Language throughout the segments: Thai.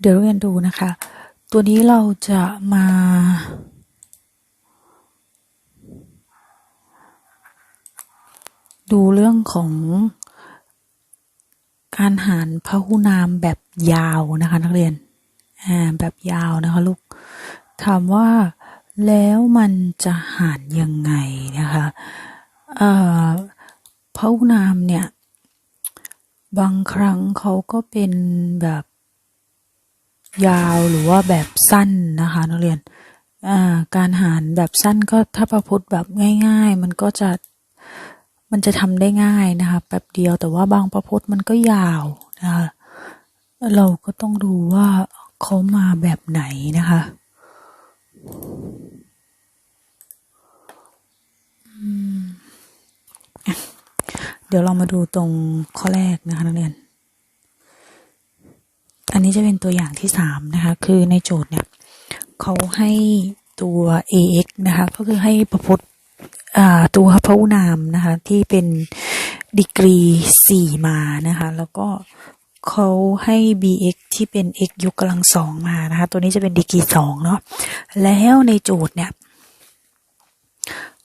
เดี๋ยวเรียนดูนะคะ ตัวนี้เราจะมา ดูเรื่องของการหารพหุนามแบบยาวนะคะ นักเรียนแบบยาวนะคะลูก ถามว่าแล้วมันจะหารยังไงนะคะพหุนามเนี่ย บางครั้งเขาก็เป็นแบบ ยาวหรือว่าแบบสั้นนะคะนักเรียนการหารแบบสั้นก็ถ้าประพจน์แบบง่าย ๆ มันก็จะมันจะทำได้ง่ายนะคะแป๊บเดียวแต่ว่าบางประพจน์มันก็ยาวนะคะเราก็ต้องดูว่าเขามาแบบไหนนะคะเดี๋ยวเรามาดูตรงข้อแรกนะคะนักเรียน อันนี้จะเป็นตัวอย่างที่สามนะคะ คือในโจทย์เนี่ยเขาให้ตัว ax นะคะ ก็คือให้ประพจน์ตัวพหุนามนะคะ ที่เป็นดีกรีสี่มานะคะ แล้วก็เขาให้ bx ที่เป็น x ยกกำลังสองมานะคะ ตัวนี้จะเป็นดีกรีสองเนาะแล้วในโจทย์เนี่ย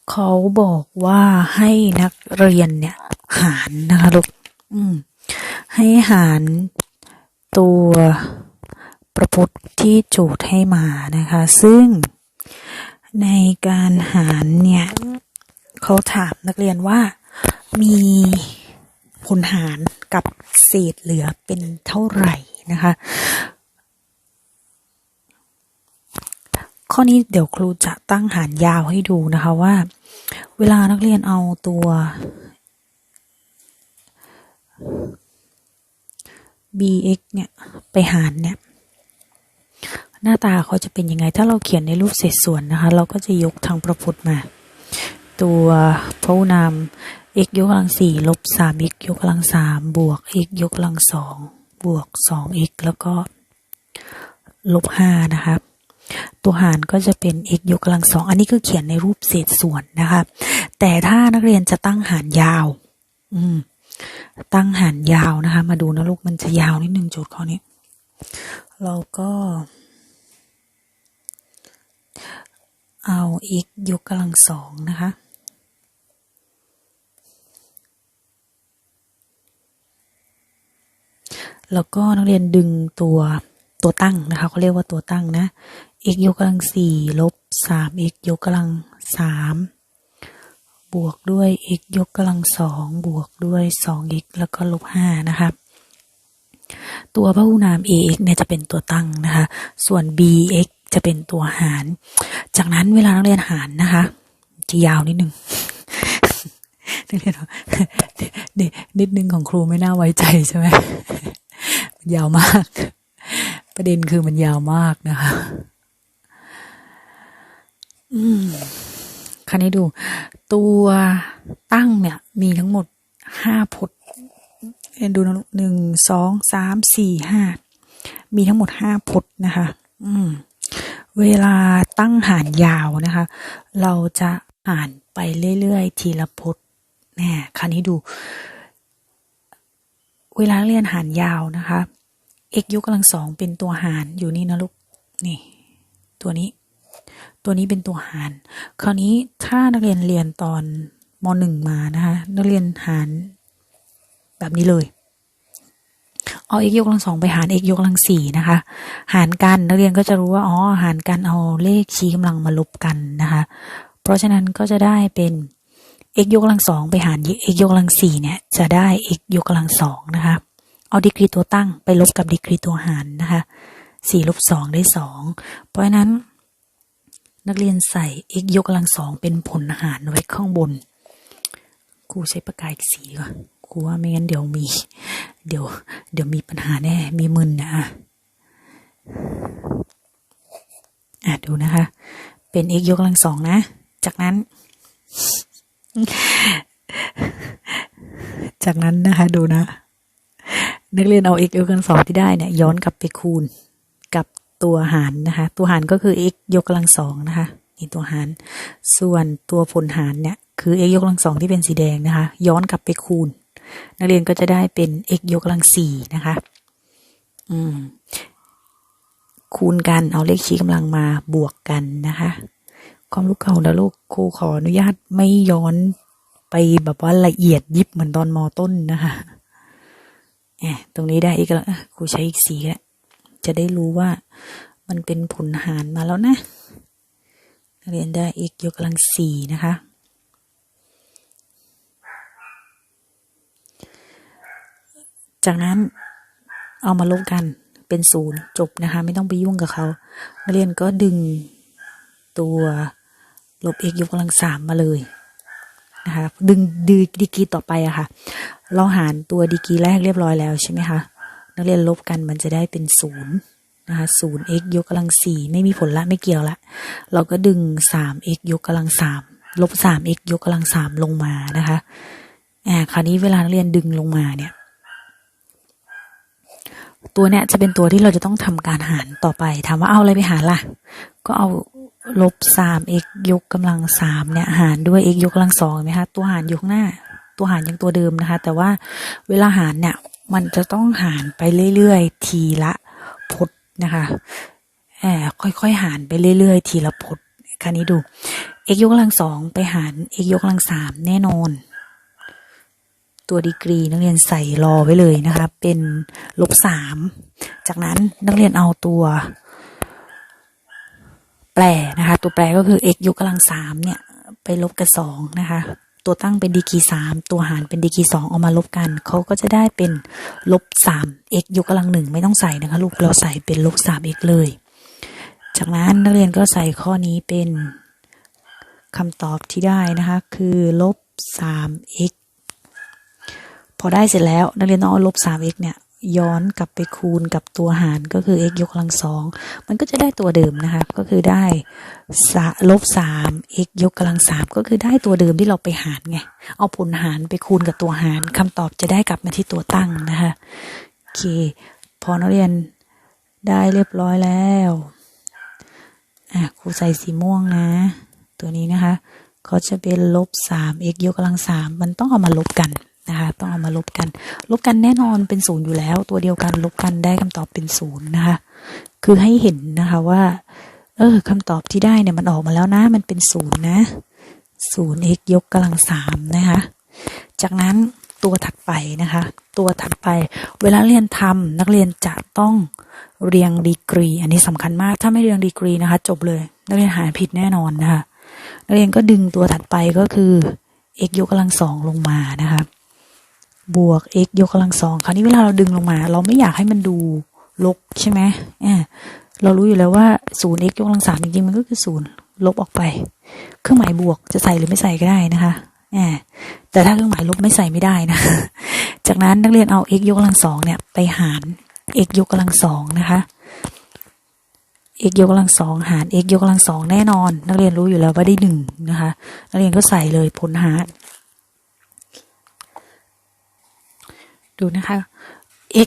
เขาบอกว่าให้นักเรียนเนี่ย หารนะคะลูกอืมให้หาร ตัวประพจน์ที่โจทย์ให้มานะคะ ซึ่งในการหารเนี่ยเขาถามนักเรียนว่ามีผลหารกับเศษเหลือเป็นเท่าไหร่นะคะ ข้อนี้เดี๋ยวครูจะตั้งหารยาวให้ดูนะคะว่า เวลานักเรียนเอาตัว bx เนี่ยไปหารเนี่ยหน้าตาเขาจะเป็นยังไง ถ้าเราเขียนในรูปเศษส่วนนะคะ เราก็จะยกทางประพุทธมา ตัวพหุนาม x ยกกำลังสี่ลบสาม x ยกกำลังสามบวก x ยกกำลังสองบวกสอง x แล้วก็ลบห้านะครับตัวหารก็จะเป็น x ยกกำลังสองอันนี้คือเขียนในรูปเศษส่วนนะคะ แต่ถ้านักเรียนจะตั้งหารยาว อืม ตั้งหารยาวนะคะ มาดูนะลูกมันจะยาวนิดนึงโจทย์ข้อนี้ เราก็ เอา x ยกกำลังสองนะคะแล้วก็นักเรียนดึงตัวตัวตั้งนะคะเขาเรียกว่าตัวตั้งนะ x ยกกำลังสี่ลบสาม x ยกกำลังสาม บวกด้วย x ยกกำลังสองบวกด้วยสอง x แล้วก็ลบห้านะครับตัวพหุนาม ax เนี่ยจะเป็นตัวตั้งนะคะ ส่วน bx จะเป็นตัวหาร จากนั้นเวลานักเรียนหารนะคะ จะยาวนิดนึงนักเรียนนิดนึงของครูไม่น่าไว้ใจใช่ไหมมันยาวมาก ประเด็นคือมันยาวมากนะคะ อืม คราวนี้ดู ตัวตั้งเนี่ยมีทั้งหมดห้าพจน์เรียนดูนะลูกหนึ่งสองสามสี่ห้ามีทั้งหมดห้าพจน์นะคะ อืม เวลาตั้งหารยาวนะคะ เราจะอ่านไปเรื่อยๆ ทีละพจน์แน่คราวนี้ดู เวลาเรียนหารยาวนะคะ x ยกกำลังสองเป็นตัวหารอยู่นี่นะลูกนี่ ตัวนี้ ตัวนี้เป็นตัวหาร คราวนี้ถ้านักเรียนเรียนตอนมหนึ่งมานะคะนักเรียนหารแบบนี้เลย เอา x ยกกำลังสองไปหาร x ยกกำลังสี่นะคะ หารกันนักเรียนก็จะรู้ว่าอ๋อหารกันเอาเลขชี้กำลังมาลบกันนะคะ เพราะฉะนั้นก็จะได้เป็น x ยกกำลังสองไปหาร x ยกกำลังสี่เนี่ยจะได้ x ยกกำลังสองนะคะ เอาดีกรีตัวตั้งไปลบกับดีกรีตัวหารนะคะสี่ลบสองได้สองเพราะฉะนั้น นักเรียนใส่ x ยกกำลังสองเป็นผลหารไว้ข้างบนครูใช้ปากกาอีกสีก่อนครูว่าไม่งั้นเดี๋ยวมี เดี๋ยว เดี๋ยวมีปัญหาแน่ มีมึนนะอะอะดูนะคะ เป็น x ยกกำลังสองนะ จากนั้น จากนั้นนะคะดูนะนักเรียนเอา x ยกกำลังสองที่ได้เนี่ยย้อนกลับไปคูณกับ ตัวหารนะคะ ตัวหารก็คือ x ยกกำลังสองนะคะนี่ตัวหาร ส่วนตัวผลหารเนี่ยคือ x ยกกำลังสองที่เป็นสีแดงนะคะ ย้อนกลับไปคูณ นักเรียนก็จะได้เป็น x ยกกำลังสี่นะคะ อืม คูณกันเอาเลขชี้กำลังมาบวกกันนะคะความรู้เก่านะลูกครูขออนุญาตไม่ย้อนไปแบบว่าละเอียดยิบเหมือนตอนมอต้นนะคะแอบตรงนี้ได้อีกแล้วครูใช้อีกสีแล้ว จะได้รู้ว่ามันเป็นผลหารมาแล้วนะ เรียนได้อีกยกกำลังสี่นะคะ จากนั้นเอามาลบกันเป็นศูนย์จบนะคะ ไม่ต้องไปยุ่งกับเขานักเรียนก็ดึงตัวลบ x ยกกำลังสามมาเลยนะคะ ดึงดีดีกีต่อไปอะค่ะ เราหารตัวดีกีแรกเรียบร้อยแล้วใช่ไหมคะ นักเรียนลบกันมันจะได้เป็นศูนย์นะคะศูนย์ x ยกกำลังสี่ไม่มีผลละไม่เกี่ยวละ เราก็ดึงสาม x ยกกำลังสามลบสาม x ยกกำลังสามลงมานะคะอ่าคราวนี้เวลานักเรียนดึงลงมาเนี่ย ตัวเนี้ยจะเป็นตัวที่เราจะต้องทำการหารต่อไป ถามว่าเอาอะไรไปหารล่ะ ก็เอาลบสาม x ยกกำลังสามเนี่ยหารด้วย x ยกกำลังสองไหมคะตัวหารอยู่ข้างหน้า ตัวหารยังตัวเดิมนะคะ แต่ว่าเวลาหารเนี่ย มันจะต้องหารไปเรื่อยๆ ทีละพจน์นะคะแอบค่อยๆ หารไปเรื่อยๆ ทีละพจน์คราวนี้ดู x ยกกำลังสองไปหาร x ยกกำลังสามแน่นอน ตัวดีกรีนักเรียนใส่รอไว้เลยนะคะ เป็นลบสามจากนั้นนักเรียนเอาตัว แปรนะคะ ตัวแปรก็คือ x ยกกำลังสามเนี่ย ไปลบกับสองนะคะ ตัวตั้งเป็นดีกีสามตัวหารเป็นดีกีสองเอามาลบกันเขาก็จะได้เป็นลบสาม x ยกกำลังหนึ่งไม่ต้องใส่นะคะลูกเราใส่เป็นลบสาม x เลย จากนั้นนักเรียนก็ใส่ข้อนี้เป็นคำตอบที่ได้นะคะคือลบสาม x พอได้เสร็จแล้วนักเรียนต้องเอาลบ 3x เนี่ย ย้อนกลับไปคูณกับตัวหารก็คือ x ยกกำลังสองมันก็จะได้ตัวเดิมนะคะก็คือได้ลบสาม x ยกกำลังสามก็คือได้ตัวเดิมที่เราไปหารไงเอาผลหารไปคูณกับตัวหารคำตอบจะได้กลับมาที่ตัวตั้งนะคะโอเค พอนักเรียนได้เรียบร้อยแล้วอะครูใส่สีม่วงนะ ตัวนี้นะคะก็จะเป็นลบสาม x ยกกำลังสามมันต้องเอามาลบกัน นะคะต้องเอามาลบกัน ลบกันแน่นอนเป็นศูนย์อยู่แล้ว ตัวเดียวกันลบกันได้คำตอบเป็นศูนย์นะคะคือให้เห็นนะคะว่า เออคำตอบที่ได้เนี่ยมันออกมาแล้วนะ มันเป็นศูนย์นะศูนย์ x ยกกำลังสามนะคะจากนั้นตัวถัดไปนะคะ ตัวถัดไป เวลาเรียนทำนักเรียนจะต้องเรียงดีกรี อันนี้สำคัญมาก ถ้าไม่เรียงดีกรีนะคะ จบเลย นักเรียนหาผิดแน่นอนนะคะนักเรียนก็ดึงตัวถัดไปก็คือ x ยกกำลังสองลงมานะคะ บวก x ยกกำลังสองคราวนี้เวลาเราดึงลงมา เราไม่อยากให้มันดูลกใช่ไหมเออเรารู้อยู่แล้วว่าศูนย์ x ยกกำลังสามจริงๆมันก็คือศูนย์ลบออกไป เครื่องหมายบวกจะใส่หรือไม่ใส่ก็ได้นะคะแต่ถ้าเครื่องหมายลบไม่ใส่ไม่ได้นะ จากนั้นนักเรียนเอา x ยกกำลังสองเนี่ยไปหาร x ยกกำลังสองนะคะ x ยกกำลังสองหาร x ยกกำลังสองแน่นอน นักเรียนรู้อยู่แล้วว่าได้หนึ่งนะคะ นักเรียนก็ใส่เลยผลหาร ดูนะคะ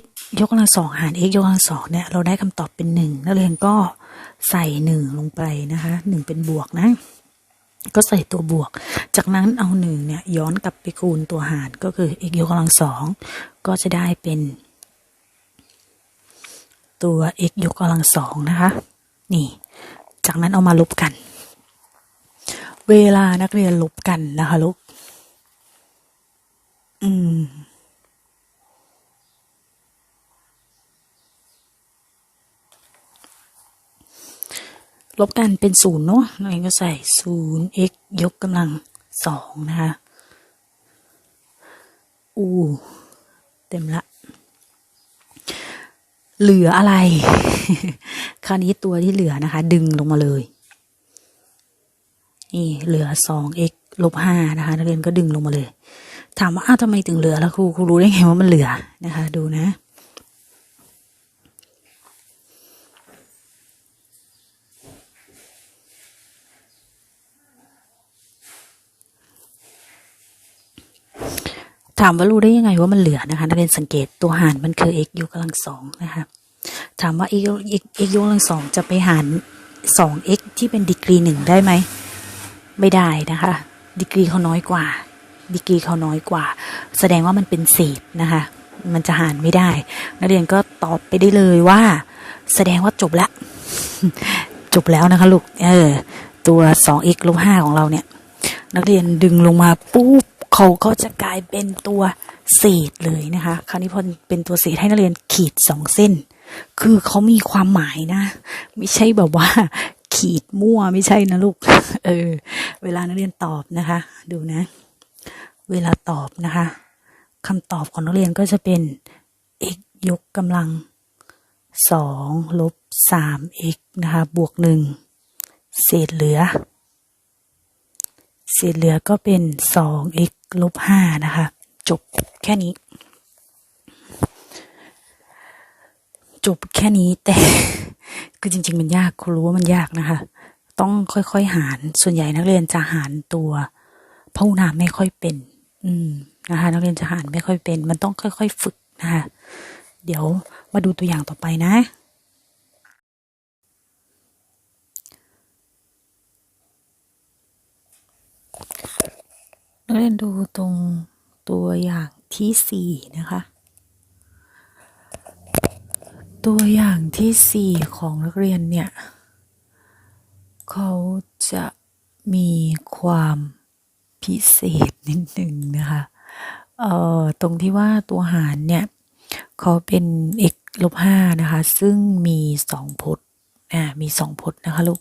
x ยกกำลังสองหาร x ยกกำลังสองเนี่ย เราได้คำตอบเป็นหนึ่งนักเรียนก็ใส่หนึ่งลงไปนะคะหนึ่งเป็นบวกนะ ก็ใส่ตัวบวก จากนั้นเอาหนึ่งเนี่ย ย้อนกลับไปคูณตัวหารก็คือ x ยกกำลังสองก็จะได้เป็น ตัว x ยกกำลังสองนะคะ นี่ จากนั้นเอามาลบกัน เวลานักเรียนลบกันนะคะลูกอืม ลบกันเป็นศูนย์เนาะเราเองก็ใส่ศูนย์ x ยกกำลังสองนะคะอูเต็มละ เหลืออะไร คราวนี้ตัวที่เหลือนะคะ ดึงลงมาเลย นี่เหลือสอง x ลบห้านะคะ นักเรียนก็ดึงลงมาเลย ถามว่าอ้าวทำไมถึงเหลือแล้วครูครูรู้ได้ไงว่ามันเหลือนะคะ ดูนะ ถามว่ารู้ได้ยังไงว่ามันเหลือนะคะนักเรียนสังเกตตัวหารมันคือ x ยกกำลังสองนะคะถามว่า x x x ยกกำลังสองจะไปหารสอง x ที่เป็นดีกรีหนึ่งได้ไหม ไม่ได้นะคะ ดีกรีเขาน้อยกว่า ดีกรีเขาน้อยกว่า แสดงว่ามันเป็นเศษนะคะ มันจะหารไม่ได้ นักเรียนก็ตอบไปได้เลยว่า แสดงว่าจบละ จบแล้วนะคะลูก เออ ตัว 2x ลบ5ของเราเนี่ย นักเรียนดึงลงมาปุ๊บ เขาก็จะกลายเป็นตัวเศษเลยนะคะ คราวนี้พอเป็นตัวเศษให้นักเรียนขีดสองเส้น คือเขามีความหมายนะ ไม่ใช่แบบว่า ขีดมั่วไม่ใช่นะลูก เออ เวลานักเรียนตอบนะคะ ดูนะ เวลาตอบนะคะคำตอบของนักเรียนก็จะเป็น x ยกกำลังสองลบสาม x นะคะ บวกหนึ่งเศษเหลือ เศษเหลือก็เป็นสอง x ลบห้านะคะ จบแค่นี้ จบแค่นี้แต่ คือจริง ๆ มันยากครูรู้ว่ามันยากนะคะ ต้องค่อยๆหารส่วนใหญ่นักเรียนจะหารตัวพหุนามไม่ค่อยเป็น อืมนะคะ นักเรียนจะหารไม่ค่อยเป็น มันต้องค่อย ๆ ฝึกนะคะ เดี๋ยวมาดูตัวอย่างต่อไปนะ นักเรียนดูตรงตัวอย่างที่สี่นะคะ ตัวอย่างที่สี่ของนักเรียนเนี่ย เขาจะมีความพิเศษนิดหนึ่งนะคะเอ่อตรงที่ว่าตัวหารเนี่ย เขาเป็น x ลบห้านะคะ ซึ่งมีสองพจน์ อ่ามีสองพจน์นะคะลูก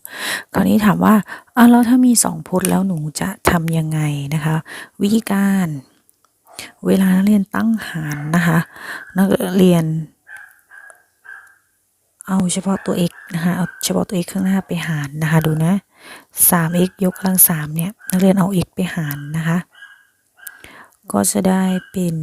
คราวนี้ถามว่าอะแล้วถ้ามีสองพจน์แล้วหนูจะทำยังไงนะคะ วิธีการ เวลานักเรียนตั้งหารนะคะ นักเรียน เอาเฉพาะตัว x นะคะเอาเฉพาะตัว x ข้างหน้าไปหารนะคะดูนะ 3x ยกกำลังสามเนี่ยนักเรียนเอา x ไปหารนะคะ ก็จะได้เป็น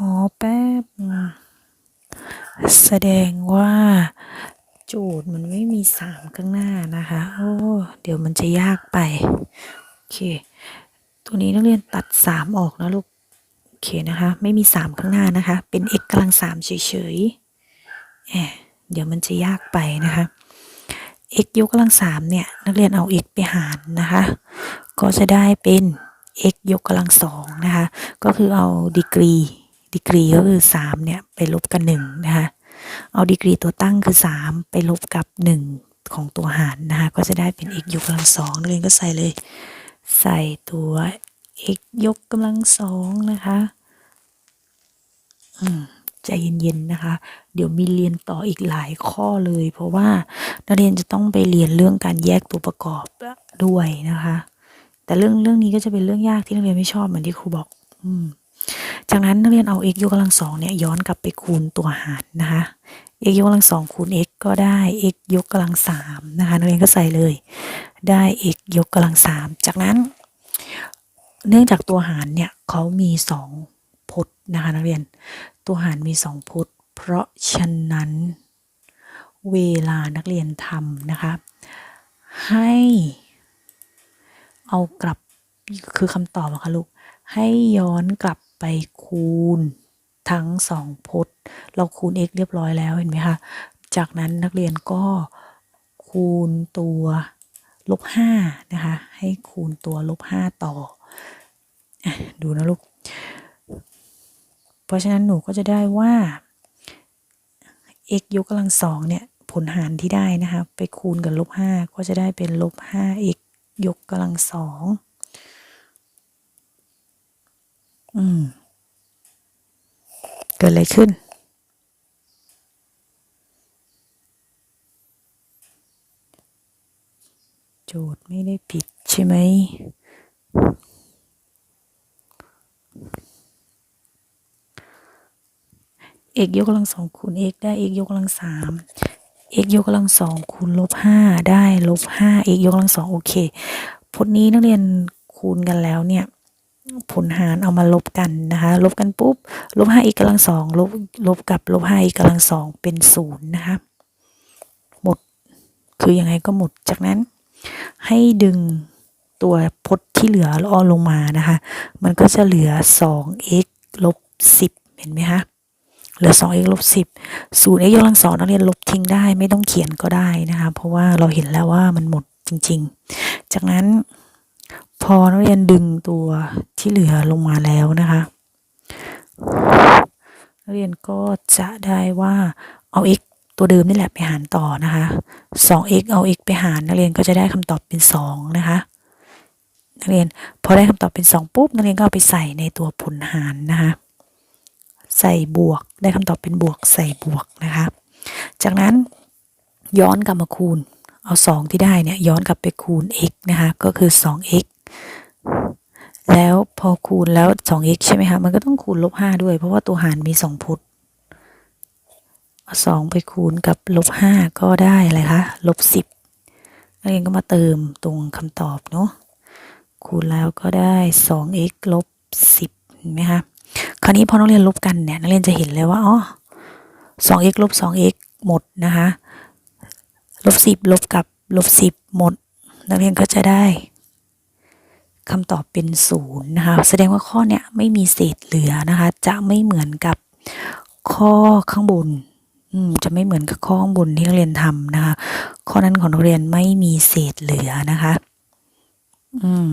อ๋อแป๊บนึงแสดงว่าโจทย์มันไม่มีสามข้างหน้านะคะ โอ้ เดี๋ยวมันจะยากไป โอเค ตัวนี้นักเรียนตัดสามออกนะลูก โอเคนะคะ ไม่มีสามข้างหน้านะคะ เป็น x กำลังสามเฉยๆแอบเดี๋ยวมันจะยากไปนะคะ x ยกกำลังสามเนี่ย นักเรียนเอา x ไปหารนะคะ ก็จะได้เป็น x ยกกำลังสองนะคะ ก็คือเอาดีกรี ดีกรีก็คือสามเนี่ย ไปลบกับหนึ่งนะคะ เอาดีกรีตัวตั้งคือสามไปลบกับหนึ่งของตัวหารนะคะ ก็จะได้เป็น x ยกกำลังสองนักเรียนก็ใส่เลย ใส่ตัว x ยกกำลังสองนะคะ อืมใจเย็นๆนะคะ เดี๋ยวมีเรียนต่ออีกหลายข้อเลย เพราะว่านักเรียนจะต้องไปเรียนเรื่องการแยกตัวประกอบด้วยนะคะ แต่เรื่องเรื่องนี้ก็จะเป็นเรื่องยากที่นักเรียนไม่ชอบเหมือนที่ครูบอก อืม จากนั้นนักเรียนเอา x ยกกำลังสองเนี่ยย้อนกลับไปคูณตัวหารนะคะ x ยกกำลังสองคูณ x ก็ได้ x ยกกำลังสามนะคะนักเรียนก็ใส่เลย ได้ x ยกกำลังสามจากนั้น เนื่องจากตัวหารเนี่ยเขามีสองพจน์นะคะนักเรียน ตัวหารมีสองพจน์ เพราะฉะนั้นเวลานักเรียนทำนะคะ ให้เอากลับคือคำตอบอะคะลูกให้ย้อนกลับ ไปคูณทั้งสองพจน์ เราคูณ x เรียบร้อยแล้วเห็นไหมคะจากนั้นนักเรียนก็คูณตัวลบห้านะคะ ให้คูณตัวลบห้าต่ออดูนะลูก เพราะฉะนั้นหนูก็จะได้ว่า x ยกกำลังสองเนี่ย ผลหารที่ได้นะคะ ไปคูณกับลบห้าก็จะได้เป็นลบห้า x ยกกำลังสอง อืม เกิดอะไรขึ้น โจทย์ไม่ได้ผิดใช่ไหม x ยกกำลังสองคูณ x ได้ x ยกกำลังสาม x ยกกำลังสองคูณลบห้าได้ลบห้า x ยกกำลังสองโอเคพจน์นี้นักเรียนคูณกันแล้วเนี่ย ผลหารเอามาลบกันนะคะลบกันปุ๊บลบห้า x กำลังสองลบลบกับลบห้า x กำลังสองเป็นศูนย์นะคะหมดคือยังไงก็หมดจากนั้น ให้ดึงตัวพจน์ที่เหลือลอลงมานะคะ มันก็จะเหลือ 2x ลบ 10 เห็นไหมคะเหลือ 2x ลบ 10ศูนย์ x ยกกำลังสองนักเรียนลบทิ้งได้ไม่ต้องเขียนก็ได้นะคะ เพราะว่าเราเห็นแล้วว่ามันหมดจริง ๆ จากนั้น พอนักเรียนดึงตัวที่เหลือลงมาแล้วนะคะนักเรียนก็จะได้ว่าเอา x ตัวเดิมนี่แหละไปหารต่อนะคะ 2x เอา x ไปหารนักเรียนก็จะได้คำตอบเป็น 2 นะคะ นักเรียนพอได้คำตอบเป็น 2 ปุ๊บนักเรียนก็เอาไปใส่ในตัวผลหารนะคะ ใส่บวกได้คำตอบเป็นบวกใส่บวกนะคะ จากนั้นย้อนกลับมาคูณเอา 2 ที่ได้เนี่ยย้อนกลับไปคูณ x นะคะก็คือ 2x แล้วพอคูณแล้ว 2x ใช่ไหมคะ มันก็ต้องคูณลบ5ด้วย เพราะว่าตัวหารมี 2พจน์เอา2ไปคูณกับลบ5ก็ได้อะไรคะลบ10นักเรียนก็มาเติมตรงคำตอบเนาะคูณแล้วก็ได้ 2x ลบ10เห็นไหมคะคราวนี้พอนักเรียนลบกันเนี่ยนักเรียนจะเห็นเลยว่าอ๋อ 2x ลบ 2x หมดนะคะลบ10ลบกับลบ10หมด นักเรียนก็จะได้ คำตอบเป็นศูนย์นะคะ แสดงว่าข้อเนี้ยไม่มีเศษเหลือนะคะ จะไม่เหมือนกับข้อข้างบนอืมจะไม่เหมือนกับข้อข้างบนที่นักเรียนทำนะคะ ข้อนั้นของนักเรียนไม่มีเศษเหลือนะคะ อืม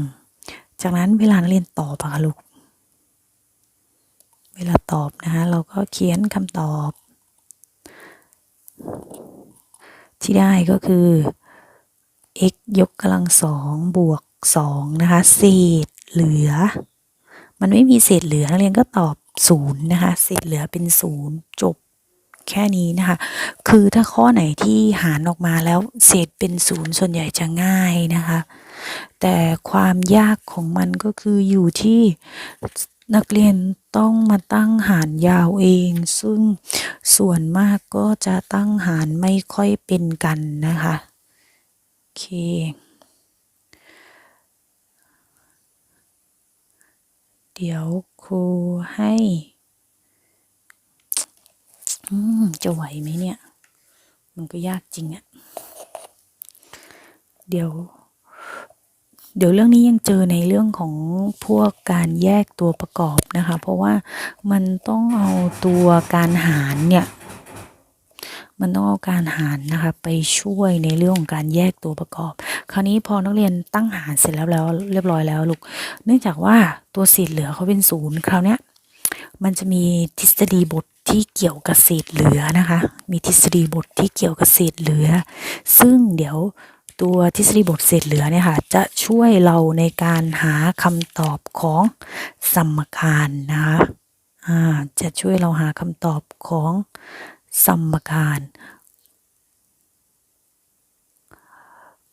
จากนั้นเวลานักเรียนตอบอะค่ะลูก เวลาตอบนะคะ เราก็เขียนคำตอบ ที่ได้ก็คือ x ยกกำลังสองบวก สองนะคะ เศษเหลือ มันไม่มีเศษเหลือนักเรียนก็ตอบศูนย์นะคะ เศษเหลือเป็นศูนย์จบแค่นี้นะคะ คือถ้าข้อไหนที่หารออกมาแล้วเศษเป็นศูนย์ส่วนใหญ่จะง่ายนะคะ แต่ความยากของมันก็คืออยู่ที่นักเรียนต้องมาตั้งหารยาวเอง ซึ่งส่วนมากก็จะตั้งหารไม่ค่อยเป็นกันนะคะ โอเค เดี๋ยวครูให้ อืม จะไหวไหมเนี่ย มันก็ยากจริงอะเดี๋ยว เดี๋ยวเรื่องนี้ยังเจอในเรื่องของพวกการแยกตัวประกอบนะคะ เพราะว่ามันต้องเอาตัวการหารเนี่ย มันต้องเอาการหารนะคะ ไปช่วยในเรื่องของการแยกตัวประกอบ คราวนี้พอนักเรียนตั้งหารเสร็จแล้วแล้วเรียบร้อยแล้วลูก เนื่องจากว่าตัวเศษเหลือเขาเป็นศูนย์คราวนี้มันจะมีทฤษฎีบทที่เกี่ยวกับเศษเหลือนะคะ มีทฤษฎีบทที่เกี่ยวกับเศษเหลือ ซึ่งเดี๋ยวตัวทฤษฎีบทเศษเหลือเนี่ยค่ะจะช่วยเราในการหาคำตอบของสมการนะคะจะช่วยเราหาคำตอบของ สมการ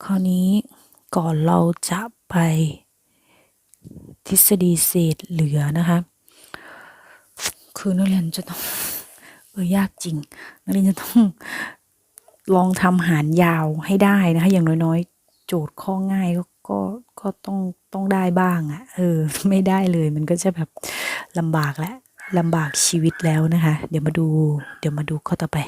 คราวนี้ก่อนเราจะไปทฤษฎีเศษเหลือนะคะ คือนักเรียนจะต้องเออยากจริงนักเรียนจะต้องลองทำหารยาวให้ได้นะคะ อย่างน้อยๆ โจทย์ข้อง่ายก็ก็ก็ต้องต้องได้บ้างอะ่ะเออ ไม่ได้เลยมันก็จะแบบลำบากแล้ว ลำบากชีวิตแล้วนะคะ เดี๋ยวมาดู เดี๋ยวมาดูข้อต่อไป